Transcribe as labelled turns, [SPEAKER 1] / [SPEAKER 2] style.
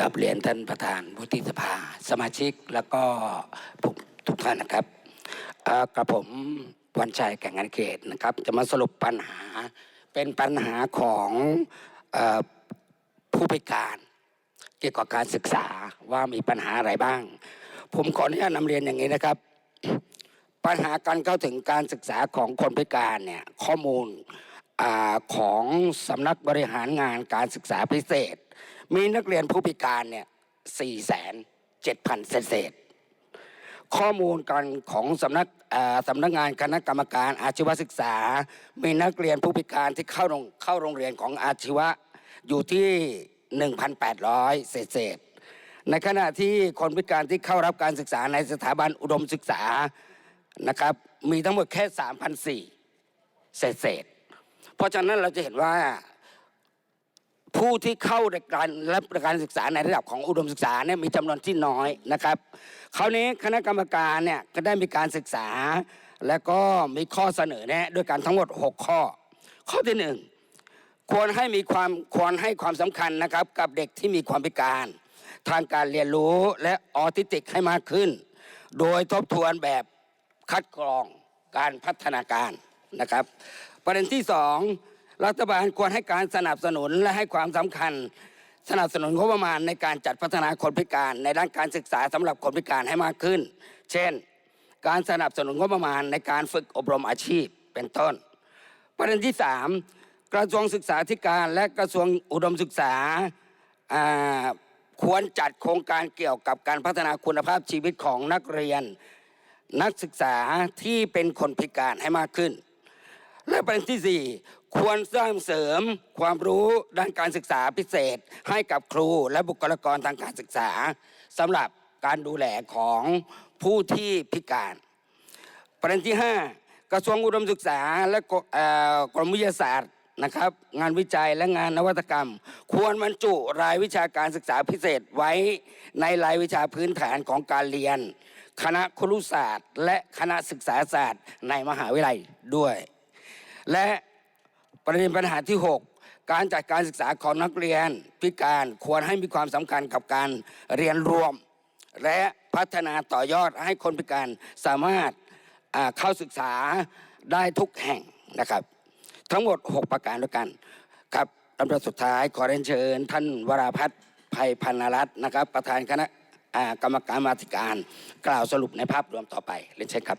[SPEAKER 1] กับเรียนท่านประธานวุฒิสภา สมาชิกแล้วก็ผู้ทุกท่านนะครับกับผมวันชัยแก่งงานเขตนะครับ จะมาสรุปปัญหาเป็นปัญหาของอผู้พิการเกี่ยวกับการศึกษาว่ามีปัญหาอะไรบ้าง ผมขออนุญาตนำเรียนอย่างนี้นะครับ ปัญหาการเข้าถึงการศึกษาของคนพิการเนี่ยข้อมูลอของสำนักบริหารงานการศึกษาพิเศษ มีนักเรียนผู้พิการเนี่ยสี่แสนเจ็ดพันเศษข้อมูลการของสำนักสำนักงานคณะกรรมการอาชีวศึกษา มีนักเรียนผู้พิการที่เข้าโรงเข้าโรงเรียนของอาชีวะอยู่ที่ 1,800 เศษๆในขณะที่คนพิการที่เข้ารับการศึกษาในสถาบันอุดมศึกษานะครับมีทั้งหมดแค่ 3,004เศษเศษ เพราะฉะนั้นเราจะเห็นว่า ผู้ที่เข้าการรับการศึกษาในระดับของอุดมศึกษาเนี่ยมีจำนวนที่น้อยนะครับคราวนี้คณะกรรมการเนี่ยก็ได้มีการศึกษา และก็มีข้อเสนอแนะด้วยกันทั้งหมด 6 ข้อ ข้อที่หนึ่งควรให้มีความควรให้ความสำคัญนะครับกับเด็กที่มีความพิการ ทางการเรียนรู้และออทิสติกให้มากขึ้น โดยทบทวนแบบคัดกรองการพัฒนาการนะครับ ประเด็นที่สอง รัฐบาลควรให้การสนับสนุนและให้ความสำคัญ สนับสนุนงบประมาณในการจัดพัฒนาคนพิการในด้านการศึกษาสำหรับคนพิการให้มากขึ้น เช่น การสนับสนุนงบประมาณในการฝึกอบรมอาชีพเป็นต้น ประเด็นที่สามกระทรวงศึกษาธิการและกระทรวงอุดมศึกษาอ่าควรจัดโครงการเกี่ยวกับการพัฒนาคุณภาพชีวิตของนักเรียน นักศึกษาที่เป็นคนพิการให้มากขึ้น และประเด็นที่สี่ ควรสร้างเสริมความรู้ด้านการศึกษาพิเศษ ให้กับครูและบุคลากรทางการศึกษาสำหรับการดูแลของผู้ที่พิการ ประเด็นที่ 5 กระทรวงอุดมศึกษาและกรมวิทยาศาสตร์นะครับ งานวิจัยและงานนวัตกรรม ควรบรรจุรายวิชาการศึกษาพิเศษไว้ในรายวิชาพื้นฐานของการเรียน คณะครุศาสตร์ และคณะศึกษาศาสตร์ในมหาวิทยาลัยด้วย และ ประเด็นปัญหาที่ 6 การจัดการศึกษาของนักเรียนพิการควรให้มีความสำคัญกับการเรียนรวม และพัฒนาต่อยอดให้คนพิการสามารถเข้าศึกษาได้ทุกแห่งนะครับ ทั้งหมด 6 ประการด้วยกันครับลำดับสุดท้ายขอเรียนเชิญ ท่านวราพัฒน์ภัยพันรัตน์นะครับ ประธานคณะกรรมการมาธิการ กล่าวสรุปในภาพรวมต่อไปเรียนเชิญครับ